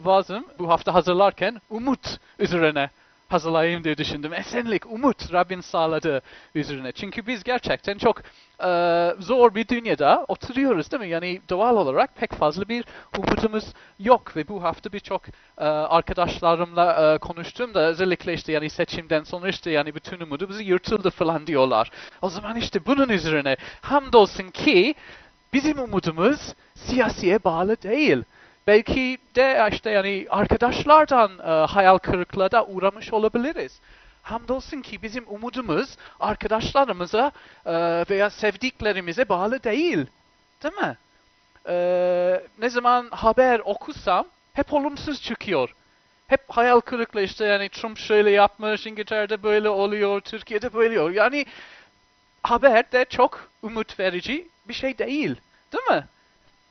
vaazım bu hafta hazırlarken umut üzerine hazırlayayım diye düşündüm. Esenlik, umut Rabbin sağladığı üzerine. Çünkü biz gerçekten çok e, zor bir dünyada oturuyoruz değil mi? Yani doğal olarak pek fazla bir umudumuz yok ve bu hafta birçok e, arkadaşlarımla e, konuştuğumda özellikle işte yani seçimden sonra işte yani bütün umudumuz yırtıldı falan diyorlar. O zaman işte bunun üzerine hamdolsun ki bizim umudumuz siyasiye bağlı değil. Belki de işte yani arkadaşlardan e, hayal kırıklığına da uğramış olabiliriz. Hamdolsun ki bizim umudumuz arkadaşlarımıza e, veya sevdiklerimize bağlı değil. Değil mi? E, ne zaman haber okusam hep olumsuz çıkıyor. Hep hayal kırıklığı işte yani Trump şöyle yapmış, İngiltere'de böyle oluyor, Türkiye'de böyle oluyor. Yani haber de çok umut verici bir şey değil. Değil mi?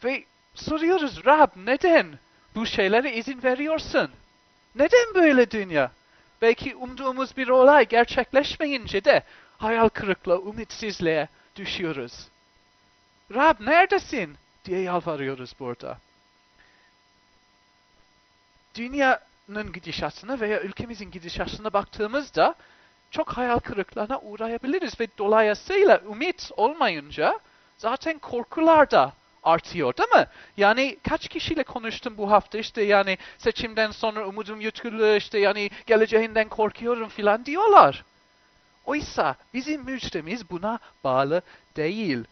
Ve soruyoruz Rab neden bu şeylere izin veriyorsun? Neden böyle dünya? Belki umduğumuz bir olay gerçekleşmeyince de hayal kırıklığı, umitsizliğe düşüyoruz. Rab neredesin? diye yalvarıyoruz burada. Dünyanın gidişatına veya ülkemizin gidişatına baktığımızda çok hayal kırıklığına uğrayabiliriz ve dolayısıyla ümit olmayınca zaten korkular da artıyor değil mi? Yani kaç kişiyle konuştum bu hafta işte yani seçimden sonra umudum yutkulu işte yani geleceğinden korkuyorum filan diyorlar. Oysa bizim müjdemiz buna bağlı değil.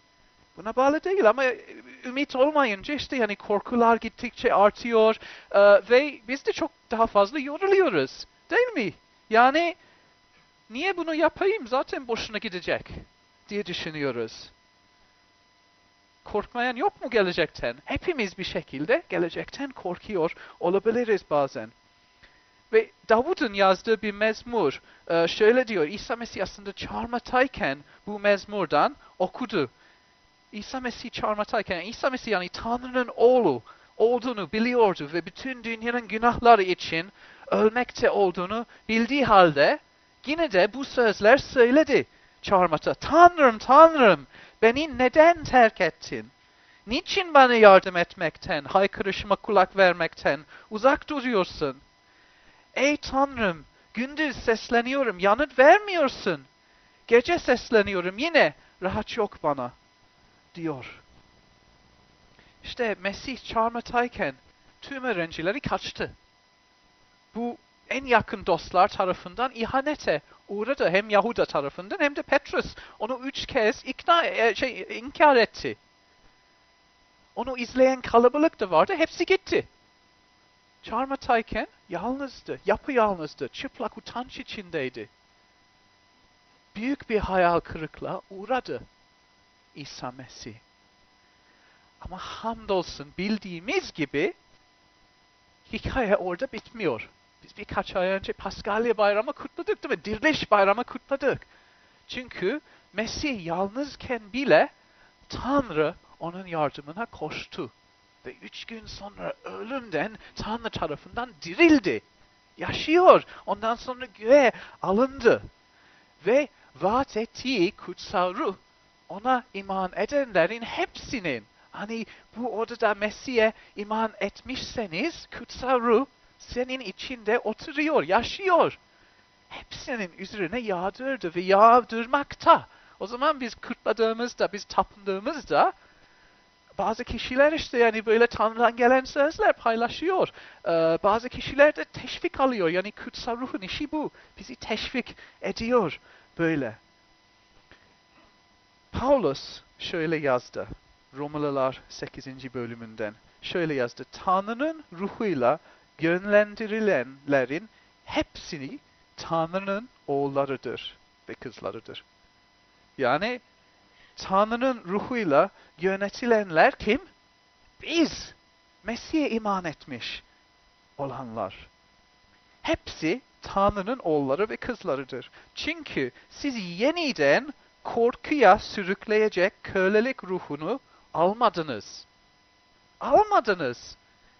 Buna bağlı değil ama ümit olmayınca işte yani korkular gittikçe artıyor e, ve biz de çok daha fazla yoruluyoruz. Değil mi? Yani niye bunu yapayım zaten boşuna gidecek diye düşünüyoruz. Korkmayan yok mu gelecekten? Hepimiz bir şekilde gelecekten korkuyor olabiliriz bazen. Ve Davud'un yazdığı bir mezmur e, şöyle diyor. İsa Mesih aslında çarmıhtayken bu mezmurdan okudu. İsa Mesih çarmıhtayken, İsa Mesih yani Tanrı'nın oğlu olduğunu biliyordu ve bütün dünyanın günahları için ölmekte olduğunu bildiği halde yine de bu sözler söyledi çarmıhta. Tanrım, Tanrım beni neden terk ettin? Niçin bana yardım etmekten, haykırışıma kulak vermekten uzak duruyorsun? Ey Tanrım, gündüz sesleniyorum, yanıt vermiyorsun. Gece sesleniyorum, yine rahat yok bana, diyor. İşte Mesih çarmıhtayken tüm öğrencileri kaçtı. Bu en yakın dostlar tarafından ihanete uğradı. Hem Yahuda tarafından hem de Petrus onu üç kez ikna, e, şey, inkar etti. Onu izleyen kalabalık da vardı. Hepsi gitti. Çarmıhtayken yalnızdı, yapayalnızdı, çıplak utanç içindeydi. Büyük bir hayal kırıklığa uğradı İsa Mesih. Ama hamdolsun bildiğimiz gibi hikaye orada bitmiyor. Biz birkaç ay önce Paskalya bayramı kutladık değil mi? Diriliş bayramı kutladık. Çünkü Mesih yalnızken bile Tanrı onun yardımına koştu. Ve üç gün sonra ölümden Tanrı tarafından dirildi. Yaşıyor. Ondan sonra göğe alındı. Ve vaat ettiği kutsal ruh ona iman edenlerin hepsinin hani bu odada Mesih'e iman etmişseniz kutsal ruh senin içinde oturuyor, yaşıyor. Hepsinin üzerine yağdırdı ve yağdırmakta. O zaman biz kutladığımızda, biz tapındığımızda bazı kişiler işte yani böyle Tanrı'dan gelen sözler paylaşıyor. Ee, bazı kişiler de teşvik alıyor. Yani kutsal ruhun işi bu. Bizi teşvik ediyor böyle. Paulus şöyle yazdı. Romalılar 8. bölümünden. Şöyle yazdı. Tanrı'nın ruhuyla yönlendirilenlerin hepsini Tanrı'nın oğullarıdır ve kızlarıdır. Yani Tanrı'nın ruhuyla yönetilenler kim? Biz. Mesih'e iman etmiş olanlar. Hepsi Tanrı'nın oğulları ve kızlarıdır. Çünkü sizi yeniden korkuya sürükleyecek kölelik ruhunu almadınız. Almadınız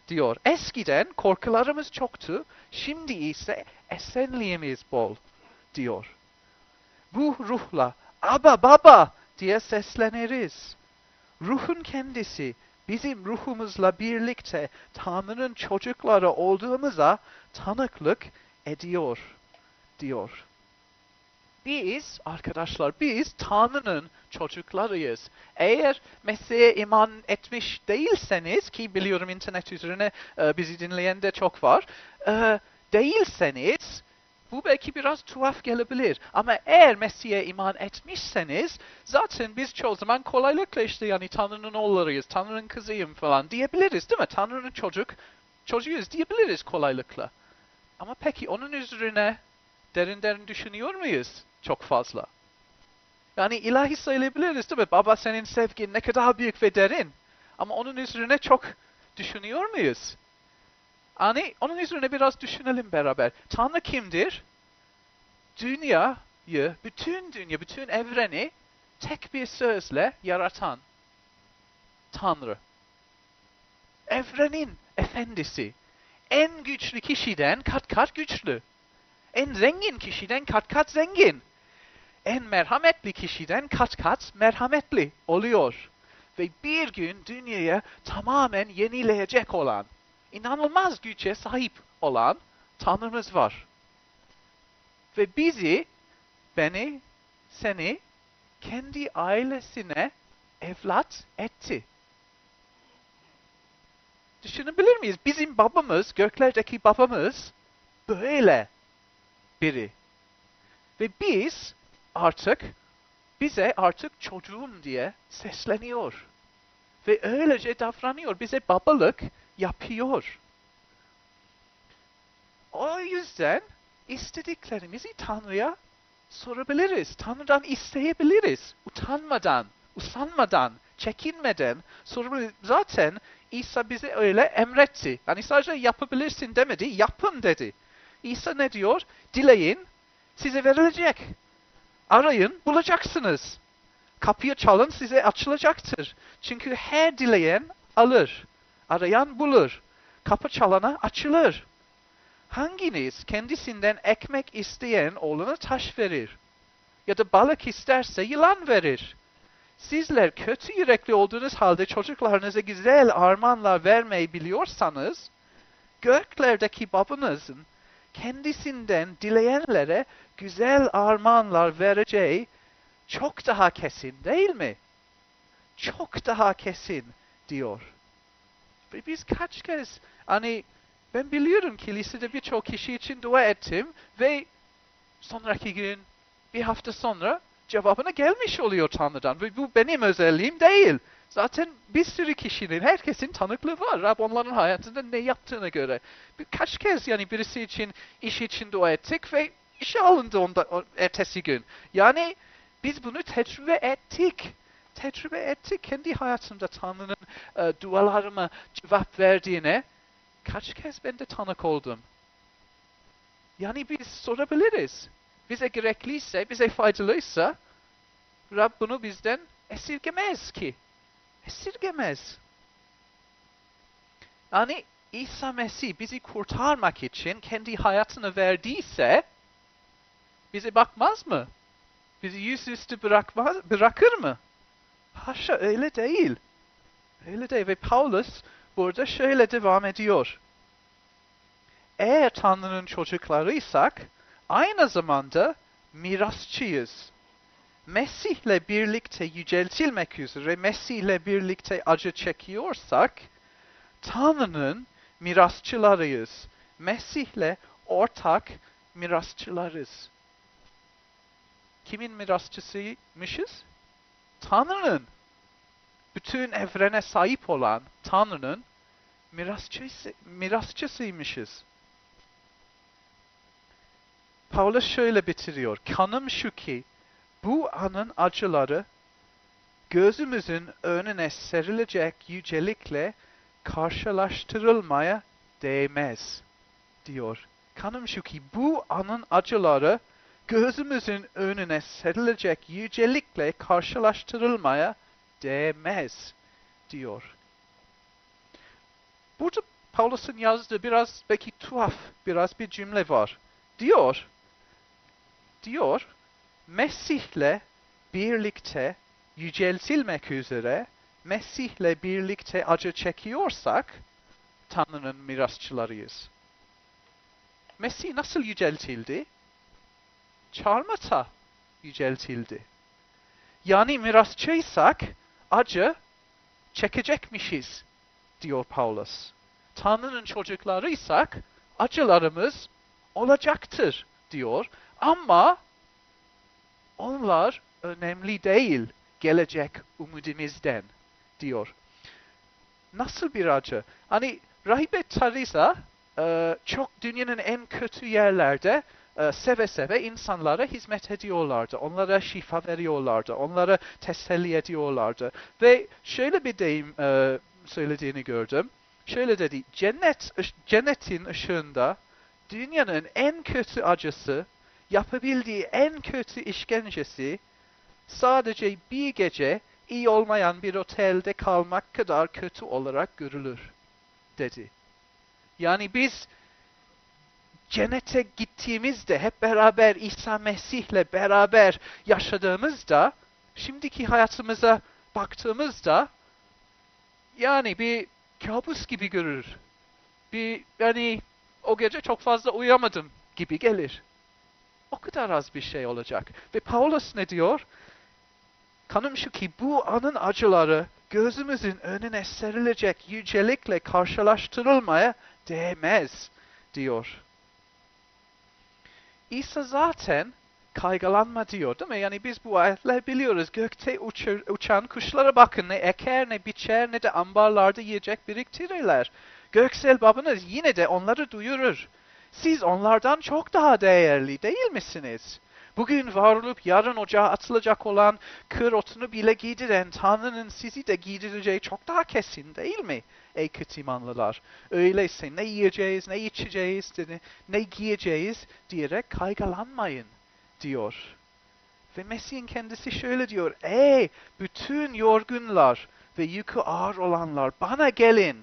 diyor. Eskiden korkularımız çoktu, şimdi ise esenliğimiz bol diyor. Bu ruhla Aba baba diye sesleniriz. Ruhun kendisi bizim ruhumuzla birlikte Tanrı'nın çocukları olduğumuza tanıklık ediyor diyor. Biz arkadaşlar biz Tanrı'nın çocuklarıyız. Eğer Mesih'e iman etmiş değilseniz ki biliyorum internet üzerine e, bizi dinleyen de çok var. E, değilseniz bu belki biraz tuhaf gelebilir. Ama eğer Mesih'e iman etmişseniz zaten biz çoğu zaman kolaylıkla işte yani Tanrı'nın oğullarıyız, Tanrı'nın kızıyım falan diyebiliriz değil mi? Tanrı'nın çocuk, çocuğuyuz diyebiliriz kolaylıkla. Ama peki onun üzerine derin derin düşünüyor muyuz çok fazla? Yani ilahi söyleyebiliriz değil mi? Baba senin sevgin ne kadar büyük ve derin. Ama onun üzerine çok düşünüyor muyuz? Yani onun üzerine biraz düşünelim beraber. Tanrı kimdir? Dünyayı, bütün dünya, bütün evreni tek bir sözle yaratan Tanrı. Evrenin efendisi. En güçlü kişiden kat kat güçlü. En zengin kişiden kat kat zengin. En merhametli kişiden kat kat merhametli oluyor. Ve bir gün dünyaya tamamen yenileyecek olan inanılmaz güce sahip olan Tanrımız var. Ve bizi, beni, seni kendi ailesine evlat etti. Düşünebilir miyiz? Bizim babamız, göklerdeki babamız böyle biri. Ve biz artık bize artık çocuğum diye sesleniyor. Ve öylece davranıyor. Bize babalık yapıyor. O yüzden istediklerimizi Tanrı'ya sorabiliriz. Tanrı'dan isteyebiliriz. Utanmadan, usanmadan, çekinmeden sorabiliriz. Zaten İsa bize öyle emretti. Yani sadece yapabilirsin demedi, yapın dedi. İsa ne diyor? Dileyin, size verilecek. Arayın, bulacaksınız. Kapıyı çalın, size açılacaktır. Çünkü her dileyen alır. Arayan bulur. Kapı çalana açılır. Hanginiz kendisinden ekmek isteyen oğluna taş verir? Ya da balık isterse yılan verir. Sizler kötü yürekli olduğunuz halde çocuklarınıza güzel armağanlar vermeyi biliyorsanız, göklerdeki babanızın kendisinden dileyenlere güzel armağanlar vereceği çok daha kesin değil mi? Çok daha kesin diyor. Ve biz kaç kez hani ben biliyorum ki lisede birçok kişi için dua ettim ve sonraki gün bir hafta sonra cevabına gelmiş oluyor Tanrı'dan. Ve bu benim özelliğim değil. Zaten bir sürü kişinin, herkesin tanıklığı var. Rab onların hayatında ne yaptığına göre. Birkaç kez yani birisi için, iş için dua ettik ve işe alındı onda, ertesi gün. Yani biz bunu tecrübe ettik tecrübe ettik. Kendi hayatımda Tanrı'nın e, dualarıma cevap verdiğine kaç kez ben de tanık oldum. Yani biz sorabiliriz. Bize gerekliyse, bize faydalıysa Rab bunu bizden esirgemez ki. Esirgemez. Yani İsa Mesih bizi kurtarmak için kendi hayatını verdiyse bize bakmaz mı? Bizi yüzüstü bırakmaz, bırakır mı? Haşa öyle değil. Öyle değil ve Paulus burada şöyle devam ediyor. Eğer Tanrı'nın çocuklarıysak aynı zamanda mirasçıyız. Mesih'le birlikte yüceltilmek üzere Mesih'le birlikte acı çekiyorsak Tanrı'nın mirasçılarıyız. Mesih'le ortak mirasçılarız. Kimin mirasçısıymışız? Tanrı'nın bütün evrene sahip olan Tanrı'nın mirasçısı, mirasçısıymışız. Paulus şöyle bitiriyor. Kanım şu ki bu anın acıları gözümüzün önüne serilecek yücelikle karşılaştırılmaya değmez diyor. Kanım şu ki bu anın acıları gözümüzün önüne serilecek yücelikle karşılaştırılmaya değmez diyor. Burada Paulus'un yazdığı biraz belki tuhaf biraz bir cümle var. Diyor, diyor, Mesih'le birlikte yüceltilmek üzere Mesih'le birlikte acı çekiyorsak Tanrı'nın mirasçılarıyız. Mesih nasıl yüceltildi? Çarmıhta yüceltildi. Yani mirasçıysak acı çekecekmişiz diyor Paulus. Tanrı'nın çocuklarıysak acılarımız olacaktır diyor. Ama onlar önemli değil gelecek umudimizden diyor. Nasıl bir acı? Hani Rahibe Teresa e, çok dünyanın en kötü yerlerde e, seve seve insanlara hizmet ediyorlardı. Onlara şifa veriyorlardı. Onlara teselli ediyorlardı. Ve şöyle bir deyim e, söylediğini gördüm. Şöyle dedi, cennet, cennetin ışığında dünyanın en kötü acısı, yapabildiği en kötü işkencesi sadece bir gece iyi olmayan bir otelde kalmak kadar kötü olarak görülür, dedi. Yani biz cennete gittiğimizde hep beraber İsa Mesih'le beraber yaşadığımızda şimdiki hayatımıza baktığımızda yani bir kabus gibi görür. Bir yani o gece çok fazla uyuyamadım gibi gelir. O kadar az bir şey olacak. Ve Paulus ne diyor? Kanım şu ki bu anın acıları gözümüzün önüne serilecek yücelikle karşılaştırılmaya değmez diyor. İsa zaten kaygılanma diyor değil mi? Yani biz bu ayetler biliyoruz. Gökte uçur, uçan kuşlara bakın ne eker ne biçer ne de ambarlarda yiyecek biriktirirler. Göksel babanız yine de onları duyurur. Siz onlardan çok daha değerli değil misiniz? Bugün var olup yarın ocağa atılacak olan kır otunu bile giydiren Tanrı'nın sizi de giydireceği çok daha kesin değil mi? Ey kötü imanlılar. Öyleyse ne yiyeceğiz, ne içeceğiz, ne giyeceğiz diyerek kaygılanmayın diyor. Ve Mesih'in kendisi şöyle diyor. Ey bütün yorgunlar ve yükü ağır olanlar bana gelin.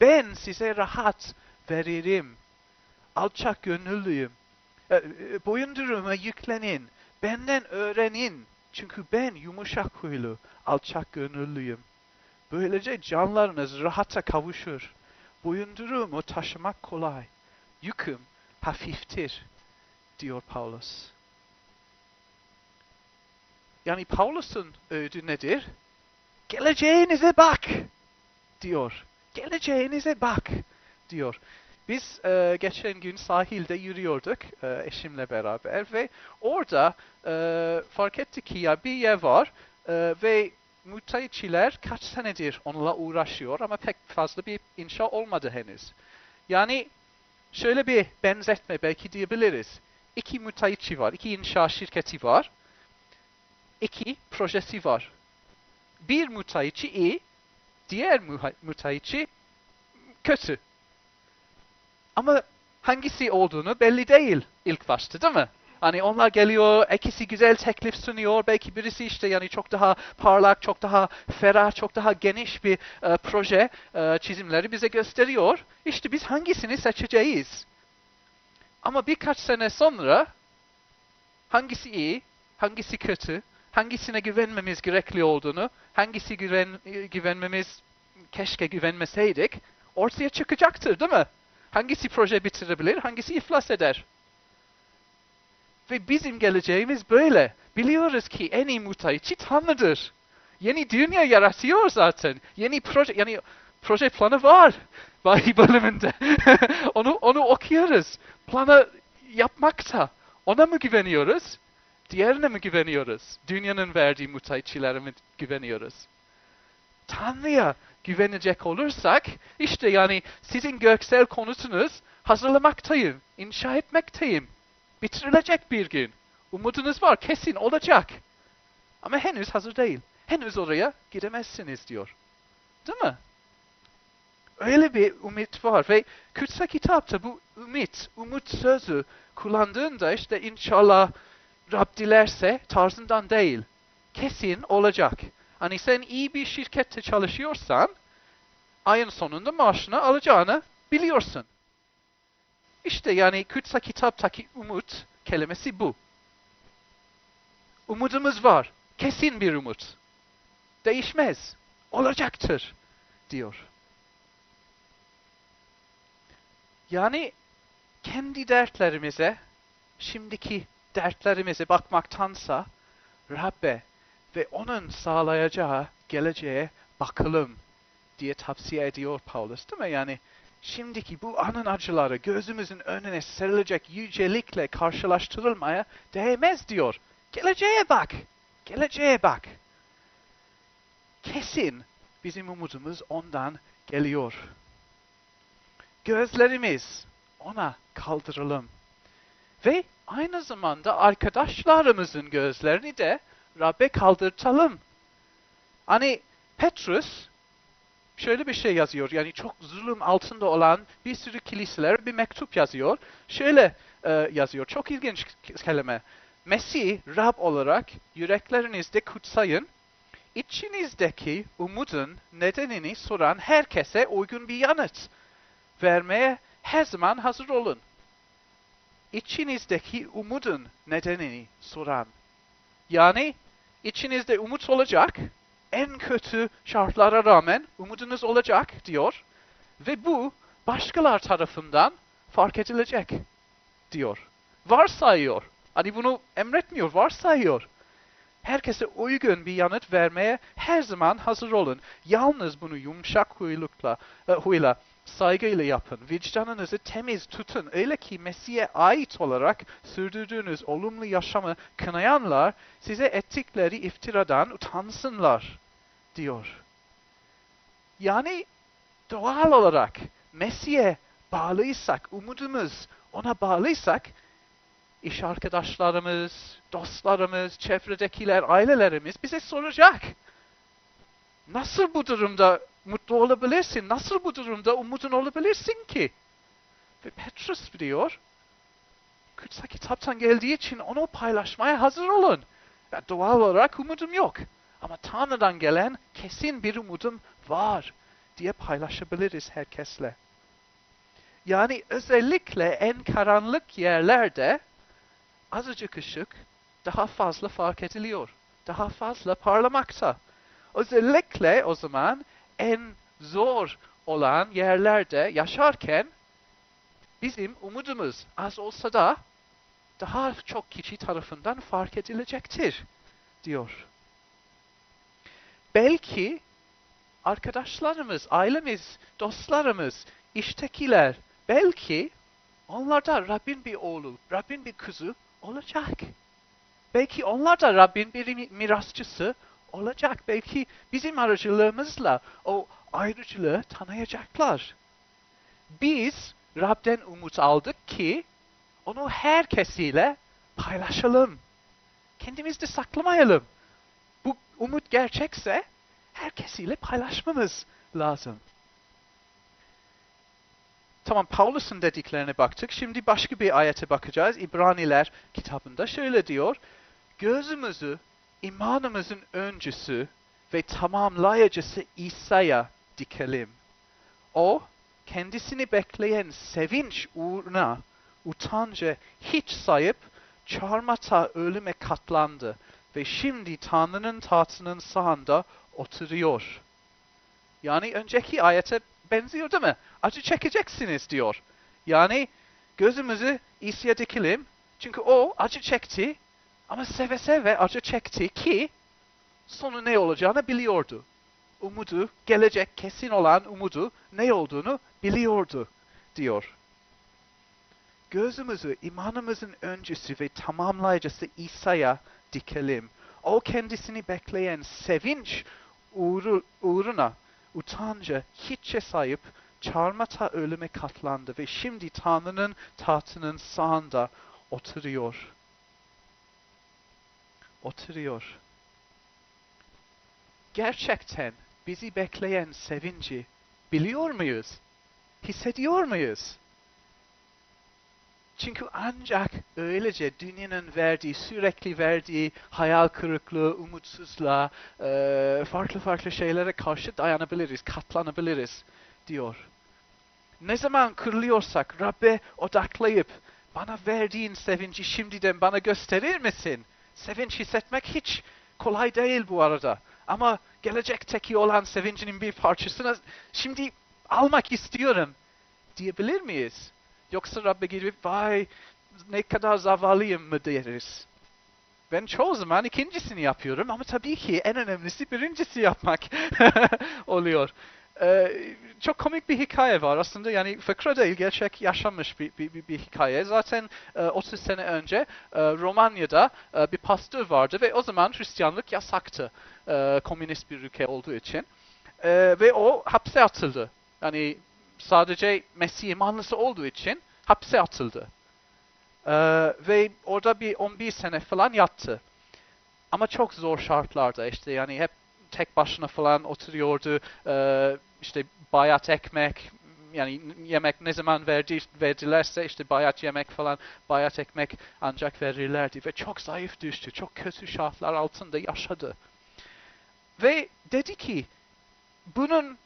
Ben size rahat veririm. Alçak gönüllüyüm. E, e, boyunduruma yüklenin. Benden öğrenin. Çünkü ben yumuşak huylu, alçak gönüllüyüm. Böylece canlarınız rahata kavuşur. Boyundurumu taşımak kolay. Yüküm hafiftir, diyor Paulus. Yani Paulus'un öğüdü nedir? Geleceğinize bak, diyor. Geleceğinize bak, diyor. Biz e, geçen gün sahilde yürüyorduk e, eşimle beraber ve orada e, fark ettik ki ya bir yer var e, ve müteahhitçiler kaç senedir onunla uğraşıyor ama pek fazla bir inşa olmadı henüz. Yani şöyle bir benzetme belki diyebiliriz. İki müteahhitçi var, iki inşa şirketi var, iki projesi var. Bir müteahhitçi iyi, diğer müteahhitçi kötü. Ama hangisi olduğunu belli değil ilk başta değil mi? Hani onlar geliyor, ikisi güzel teklif sunuyor. Belki birisi işte yani çok daha parlak, çok daha ferah, çok daha geniş bir e, proje e, çizimleri bize gösteriyor. İşte biz hangisini seçeceğiz? Ama birkaç sene sonra hangisi iyi, hangisi kötü, hangisine güvenmemiz gerekli olduğunu, hangisi güven, güvenmemiz keşke güvenmeseydik ortaya çıkacaktır değil mi? Hangisi proje bitirebilir, hangisi iflas eder? Ve bizim geleceğimiz böyle. Biliyoruz ki en iyi müteahhitçi Tanrı'dır. Yeni dünya yaratıyor zaten. Yeni proje, yani proje planı var. Vahiy bölümünde. onu, onu okuyoruz. Planı yapmakta. Ona mı güveniyoruz? Diğerine mi güveniyoruz? Dünyanın verdiği müteahhitçilere mi güveniyoruz? Tanrı'ya güvenecek olursak, işte yani sizin göksel konusunuz hazırlamaktayım, inşa etmekteyim. Bitirilecek bir gün. Umudunuz var, kesin olacak. Ama henüz hazır değil. Henüz oraya gidemezsiniz diyor. Değil mi? Öyle bir umut var ve kutsal kitapta bu umut, umut sözü kullandığında işte inşallah Rab dilerse tarzından değil. Kesin olacak. Hani sen iyi bir şirkette çalışıyorsan ayın sonunda maaşını alacağını biliyorsun. İşte yani kutsal kitaptaki umut kelimesi bu. Umudumuz var. Kesin bir umut. Değişmez. olacaktır diyor. Yani kendi dertlerimize, şimdiki dertlerimize bakmaktansa Rabbe ve onun sağlayacağı geleceğe bakalım diye tavsiye ediyor Paulus değil mi? Yani şimdiki bu anın acıları gözümüzün önüne serilecek yücelikle karşılaştırılmaya değmez diyor. Geleceğe bak. Geleceğe bak. Kesin bizim umudumuz ondan geliyor. Gözlerimiz ona kaldıralım. Ve aynı zamanda arkadaşlarımızın gözlerini de Rab'be kaldırtalım. Hani Petrus şöyle bir şey yazıyor. Yani çok zulüm altında olan bir sürü kiliselere bir mektup yazıyor. Şöyle e, yazıyor. Çok ilginç kelime. Mesih Rab olarak yüreklerinizde kutsayın. İçinizdeki umudun nedenini soran herkese uygun bir yanıt vermeye her zaman hazır olun. İçinizdeki umudun nedenini soran. Yani içinizde umut olacak, en kötü şartlara rağmen umudunuz olacak diyor. Ve bu başkalar tarafından fark edilecek diyor. Varsayıyor. Hani bunu emretmiyor, varsayıyor. Herkese uygun bir yanıt vermeye her zaman hazır olun. Yalnız bunu yumuşak huylukla, e, huyla, saygıyla yapın. Vicdanınızı temiz tutun. Öyle ki Mesih'e ait olarak sürdürdüğünüz olumlu yaşamı kınayanlar size ettikleri iftiradan utansınlar diyor. Yani doğal olarak Mesih'e bağlıysak, umudumuz ona bağlıysak, iş arkadaşlarımız, dostlarımız, çevredekiler, ailelerimiz bize soracak. Nasıl bu durumda mutlu olabilirsin? Nasıl bu durumda umudun olabilirsin ki? Ve Petrus diyor, kutsal kitaptan geldiği için onu paylaşmaya hazır olun. Ya doğal olarak umudum yok. Ama Tanrı'dan gelen kesin bir umudum var diye paylaşabiliriz herkesle. Yani özellikle en karanlık yerlerde azıcık ışık daha fazla fark ediliyor. Daha fazla parlamakta. Özellikle o zaman en zor olan yerlerde yaşarken bizim umudumuz az olsa da daha çok kişi tarafından fark edilecektir diyor. Belki arkadaşlarımız, ailemiz, dostlarımız, iştekiler belki onlar da Rabbin bir oğlu, Rabbin bir kızı olacak. Belki onlar da Rabbin bir mirasçısı olacak. Belki bizim aracılığımızla o ayrıcılığı tanıyacaklar. Biz Rab'den umut aldık ki onu herkesiyle paylaşalım. Kendimizde saklamayalım. Bu umut gerçekse herkesiyle paylaşmamız lazım. Tamam Paulus'un dediklerine baktık. Şimdi başka bir ayete bakacağız. İbraniler kitabında şöyle diyor. Gözümüzü imanımızın öncüsü ve tamamlayıcısı İsa'ya dikelim. O, kendisini bekleyen sevinç uğruna utancı hiç sayıp çarmata ölüme katlandı ve şimdi Tanrı'nın tahtının sağında oturuyor. Yani önceki ayete benziyor değil mi? Acı çekeceksiniz diyor. Yani gözümüzü İsa'ya dikelim. Çünkü o acı çekti ama seve seve acı çekti ki sonu ne olacağını biliyordu. Umudu, gelecek kesin olan umudu ne olduğunu biliyordu diyor. Gözümüzü imanımızın öncüsü ve tamamlayıcısı İsa'ya dikelim. O kendisini bekleyen sevinç uğru, uğruna utancı hiçe sayıp çarmata ölüme katlandı ve şimdi Tanrı'nın tahtının sağında oturuyor oturuyor. Gerçekten bizi bekleyen sevinci biliyor muyuz? Hissediyor muyuz? Çünkü ancak öylece dünyanın verdiği, sürekli verdiği hayal kırıklığı, umutsuzluğa, e, farklı farklı şeylere karşı dayanabiliriz, katlanabiliriz diyor. Ne zaman kırılıyorsak Rabbe odaklayıp bana verdiğin sevinci şimdiden bana gösterir misin? Sevinç hissetmek hiç kolay değil bu arada. Ama gelecekteki olan sevincinin bir parçasını şimdi almak istiyorum diyebilir miyiz? Yoksa Rabbe gidip vay ne kadar zavallıyım mı deriz? Ben çoğu zaman ikincisini yapıyorum ama tabii ki en önemlisi birincisi yapmak oluyor. Ee, çok komik bir hikaye var aslında yani fıkra değil gerçek yaşanmış bir, bir, bir, bir hikaye. Zaten e, 30 sene önce e, Romanya'da e, bir pastör vardı ve o zaman Hristiyanlık yasaktı e, komünist bir ülke olduğu için. E, ve o hapse atıldı. Yani sadece Mesih imanlısı olduğu için hapse atıldı. E, ve orada bir 11 sene falan yattı. Ama çok zor şartlarda işte yani hep tek başına falan oturuyordu. Ee, işte bayat ekmek, yani yemek ne zaman verdi, verdilerse işte bayat yemek falan, bayat ekmek ancak verirlerdi. Ve çok zayıf düştü. Çok kötü şartlar altında yaşadı. Ve dedi ki, bunun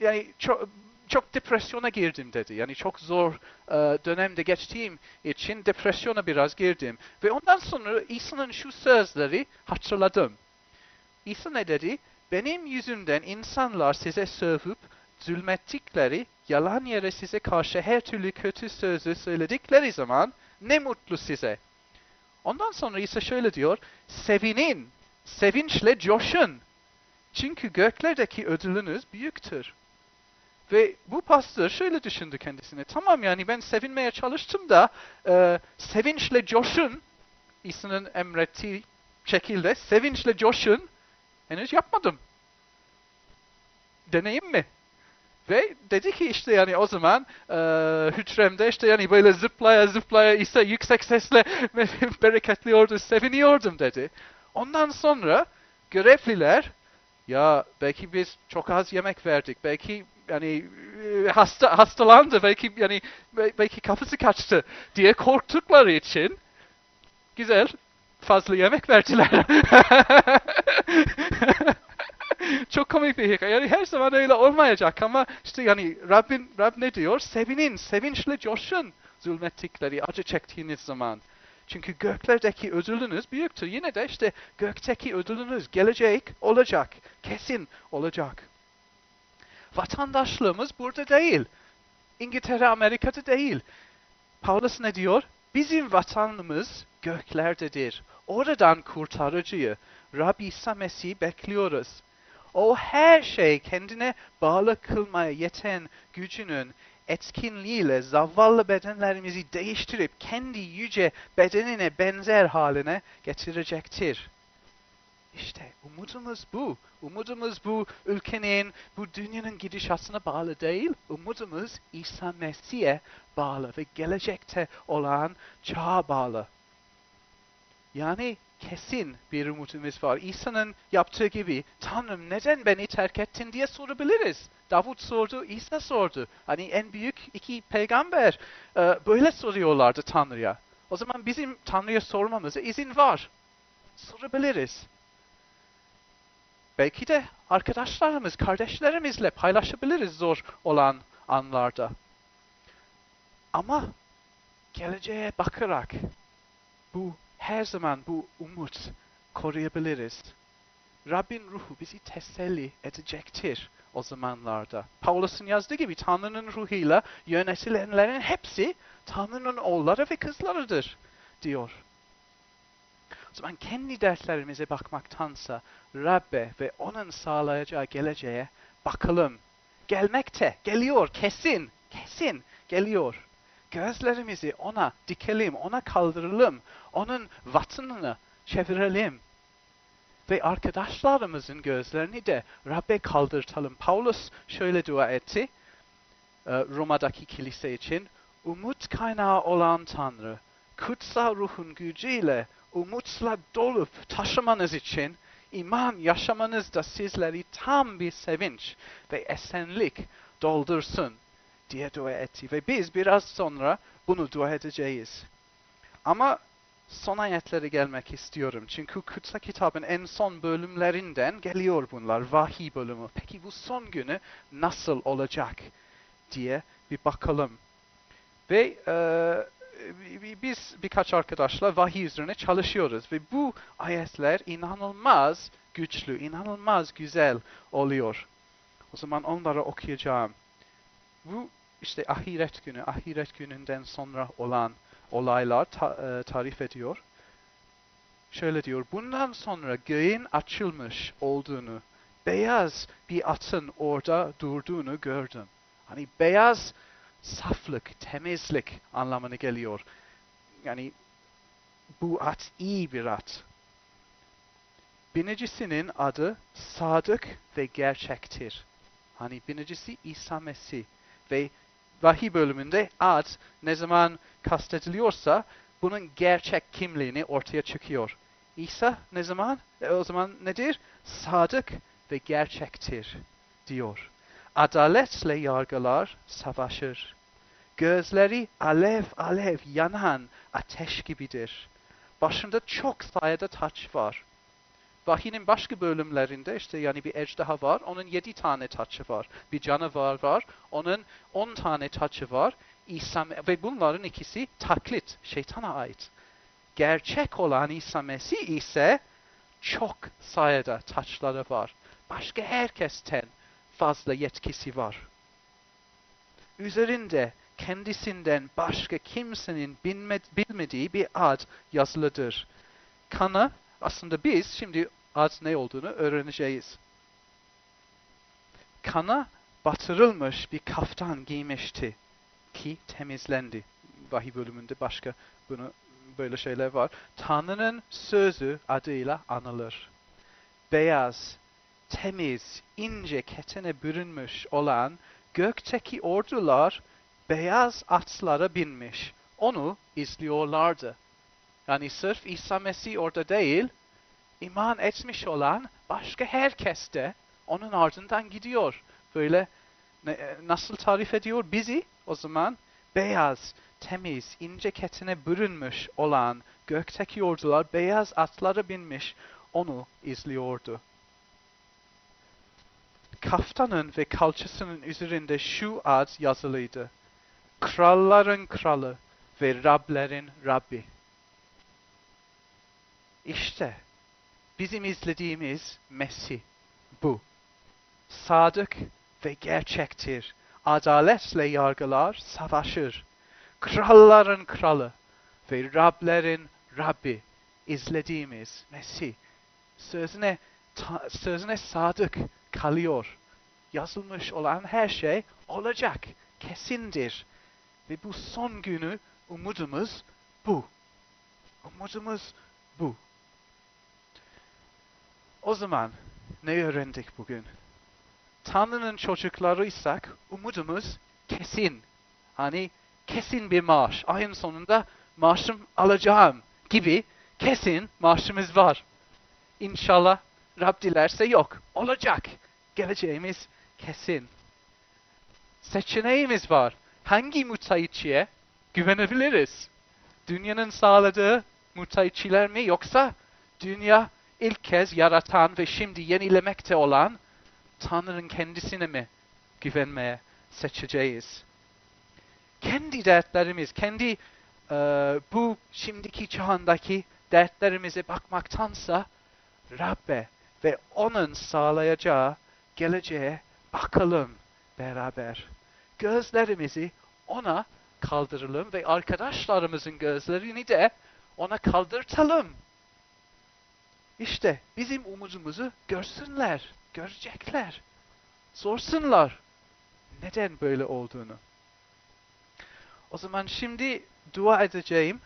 yani çok, çok depresyona girdim dedi. Yani çok zor e, dönemde geçtiğim için depresyona biraz girdim. Ve ondan sonra İsa'nın şu sözleri hatırladım. İsa ne dedi? Benim yüzümden insanlar size sövüp zulmettikleri, yalan yere size karşı her türlü kötü sözü söyledikleri zaman ne mutlu size. Ondan sonra İsa şöyle diyor, sevinin, sevinçle coşun. Çünkü göklerdeki ödülünüz büyüktür. Ve bu pastör şöyle düşündü kendisine. Tamam yani ben sevinmeye çalıştım da e, sevinçle coşun. İsa'nın emrettiği şekilde sevinçle coşun. Henüz yapmadım. Deneyim mi? Ve dedi ki işte yani o zaman e, hücremde işte yani böyle zıplaya zıplaya ise yüksek sesle bereketliyordum, seviniyordum dedi. Ondan sonra görevliler ya belki biz çok az yemek verdik, belki yani hasta hastalandı, belki yani belki kafası kaçtı diye korktukları için güzel fazla yemek verdiler. Çok komik bir hikaye. Yani her zaman öyle olmayacak ama işte yani Rabbin, Rab ne diyor? Sevinin, sevinçle coşun zulmettikleri, acı çektiğiniz zaman. Çünkü göklerdeki ödülünüz büyüktür. Yine de işte gökteki ödülünüz gelecek, olacak, kesin olacak. Vatandaşlığımız burada değil. İngiltere, Amerika'da değil. Paulus ne diyor? Bizim vatanımız göklerdedir. Oradan kurtarıcıyı, Rabbi İsa Mesih'i bekliyoruz. O her şey kendine bağlı kılmaya yeten gücünün etkinliğiyle zavallı bedenlerimizi değiştirip kendi yüce bedenine benzer haline getirecektir. İşte umudumuz bu. Umudumuz bu ülkenin, bu dünyanın gidişatına bağlı değil. Umudumuz İsa Mesih'e bağlı ve gelecekte olan çağa bağlı. Yani kesin bir umudumuz var. İsa'nın yaptığı gibi Tanrım neden beni terk ettin diye sorabiliriz. Davut sordu, İsa sordu. Hani en büyük iki peygamber e, böyle soruyorlardı Tanrı'ya. O zaman bizim Tanrı'ya sormamıza izin var. Sorabiliriz. Belki de arkadaşlarımız, kardeşlerimizle paylaşabiliriz zor olan anlarda. Ama geleceğe bakarak bu her zaman bu umut koruyabiliriz. Rabbin ruhu bizi teselli edecektir o zamanlarda. Paulus'un yazdığı gibi Tanrı'nın ruhuyla yönetilenlerin hepsi Tanrı'nın oğulları ve kızlarıdır diyor. O zaman kendi derslerimize bakmaktansa Rabbe ve onun sağlayacağı geleceğe bakalım. Gelmekte, geliyor kesin, kesin geliyor gözlerimizi ona dikelim, ona kaldıralım, onun vatanını çevirelim. Ve arkadaşlarımızın gözlerini de Rab'be kaldırtalım. Paulus şöyle dua etti e, Roma'daki kilise için. Umut kaynağı olan Tanrı, kutsal ruhun gücüyle umutla dolup taşımanız için iman yaşamanızda sizleri tam bir sevinç ve esenlik doldursun diye dua etti. Ve biz biraz sonra bunu dua edeceğiz. Ama son ayetlere gelmek istiyorum. Çünkü kutsal kitabın en son bölümlerinden geliyor bunlar. Vahiy bölümü. Peki bu son günü nasıl olacak diye bir bakalım. Ve e, biz birkaç arkadaşla vahiy üzerine çalışıyoruz. Ve bu ayetler inanılmaz güçlü, inanılmaz güzel oluyor. O zaman onları okuyacağım. Bu işte ahiret günü, ahiret gününden sonra olan olaylar ta, e, tarif ediyor. Şöyle diyor, bundan sonra göğün açılmış olduğunu, beyaz bir atın orada durduğunu gördüm. Hani beyaz saflık, temizlik anlamına geliyor. Yani bu at iyi bir at. Binicisinin adı sadık ve gerçektir. Hani binicisi İsa Mesih ve vahiy bölümünde ad ne zaman kastediliyorsa bunun gerçek kimliğini ortaya çıkıyor. İsa ne zaman? E, o zaman nedir? Sadık ve gerçektir diyor. Adaletle yargılar, savaşır. Gözleri alev alev yanan ateş gibidir. Başında çok sayıda taç var. Vahinin başka bölümlerinde işte yani bir ejderha var, onun yedi tane taçı var. Bir canavar var, onun on tane taçı var. İsa ve bunların ikisi taklit, şeytana ait. Gerçek olan İsa Mesih ise çok sayıda taçları var. Başka herkesten fazla yetkisi var. Üzerinde kendisinden başka kimsenin bilmediği bir ad yazılıdır. Kana aslında biz şimdi ad ne olduğunu öğreneceğiz. Kana batırılmış bir kaftan giymişti ki temizlendi. Vahiy bölümünde başka bunu böyle şeyler var. Tanrı'nın sözü adıyla anılır. Beyaz, temiz, ince ketene bürünmüş olan gökteki ordular beyaz atlara binmiş. Onu izliyorlardı. Yani sırf İsa Mesih orada değil, iman etmiş olan başka herkes de onun ardından gidiyor. Böyle ne, nasıl tarif ediyor bizi? O zaman beyaz, temiz, ince ketine bürünmüş olan gökteki ordular beyaz atlara binmiş onu izliyordu. Kaftanın ve kalçasının üzerinde şu ad yazılıydı. Kralların kralı ve Rablerin Rabbi. İşte bizim izlediğimiz Mesih bu. Sadık ve gerçektir. Adaletle yargılar, savaşır. Kralların kralı ve Rablerin Rabbi izlediğimiz Mesih sözüne ta, sözüne sadık kalıyor. Yazılmış olan her şey olacak, kesindir. Ve bu son günü umudumuz bu. Umudumuz bu. O zaman ne öğrendik bugün? Tanrı'nın çocuklarıysak umudumuz kesin. Hani kesin bir maaş. Ayın sonunda maaşım alacağım gibi kesin maaşımız var. İnşallah Rab dilerse yok. Olacak. Geleceğimiz kesin. Seçeneğimiz var. Hangi müteahhitçiye güvenebiliriz? Dünyanın sağladığı müteahhitçiler mi yoksa dünya ilk kez yaratan ve şimdi yenilemekte olan Tanrı'nın kendisine mi güvenmeye seçeceğiz? Kendi dertlerimiz, kendi e, bu şimdiki çağındaki dertlerimize bakmaktansa Rabbe ve onun sağlayacağı geleceğe bakalım beraber. Gözlerimizi ona kaldıralım ve arkadaşlarımızın gözlerini de ona kaldırtalım. İşte bizim umudumuzu görsünler, görecekler. Sorsunlar neden böyle olduğunu. O zaman şimdi dua edeceğim.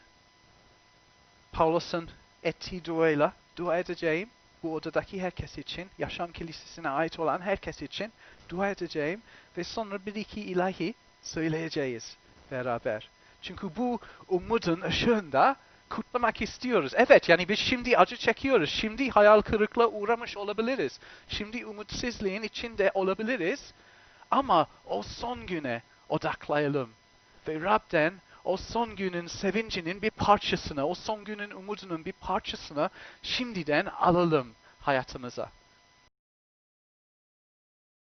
Paulus'un ettiği duayla dua edeceğim. Bu odadaki herkes için, yaşam kilisesine ait olan herkes için dua edeceğim. Ve sonra bir iki ilahi söyleyeceğiz beraber. Çünkü bu umudun ışığında kutlamak istiyoruz. Evet yani biz şimdi acı çekiyoruz. Şimdi hayal kırıklığa uğramış olabiliriz. Şimdi umutsuzluğun içinde olabiliriz. Ama o son güne odaklayalım. Ve Rab'den o son günün sevincinin bir parçasını, o son günün umudunun bir parçasını şimdiden alalım hayatımıza.